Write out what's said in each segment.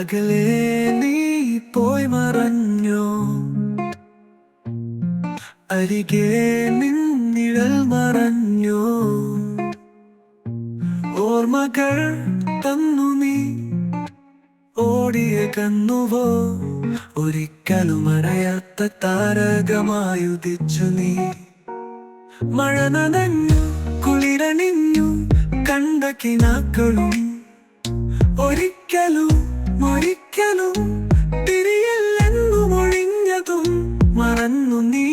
അകലെ നീ പോയി മറഞ്ഞോ? അരികെ നിന്നിഴൽ മറഞ്ഞോ? ഓർമ്മകൾ തന്നു നീ ഓടിയ കന്നുവോ ഒരിക്കലും അടയാത്ത താരകമായുദിച്ചു നീ. മഴ നനഞ്ഞു കുളിരണിഞ്ഞു കണ്ട കിനാക്കളും ഒരിക്കലും ഒരിക്കലും തിരിയില്ലെന്നു ഒഴിഞ്ഞതും മറന്നു നീ.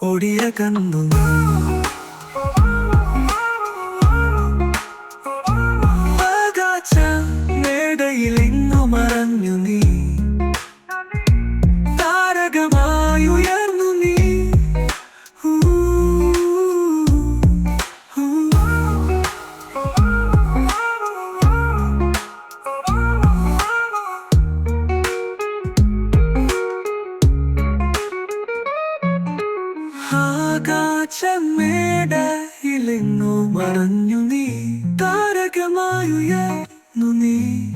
ഒടിയ കന്നു ആകാശമേടയിലെങ്ങോ മറഞ്ഞു നീ. താരകമായുയർന്നു നീ.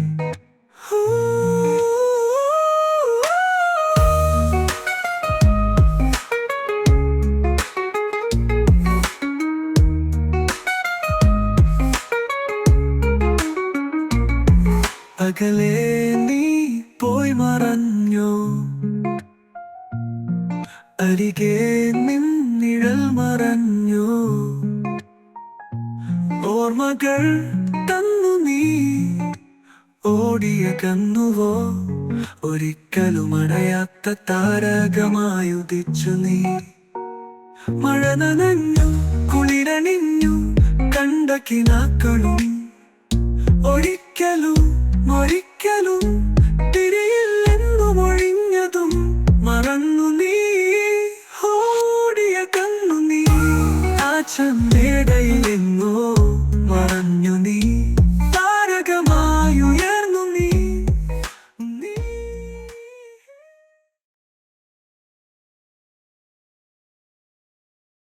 അകലെ നീ പോയി മറഞ്ഞോ? അരികെ നിന്നിഴൽ മറഞ്ഞു. ഓർമ്മകൾ തന്നു നീ. ഓടിയ കന്നുവോ ഒരിക്കലും അടയാത്ത താരകമായുദിച്ചു നീ. മഴ നനഞ്ഞു കുളിരണിഞ്ഞു കണ്ട കിനാക്കളും ഒരിക്കലും ಚಂದೆಡೆಯೆಂಗೋ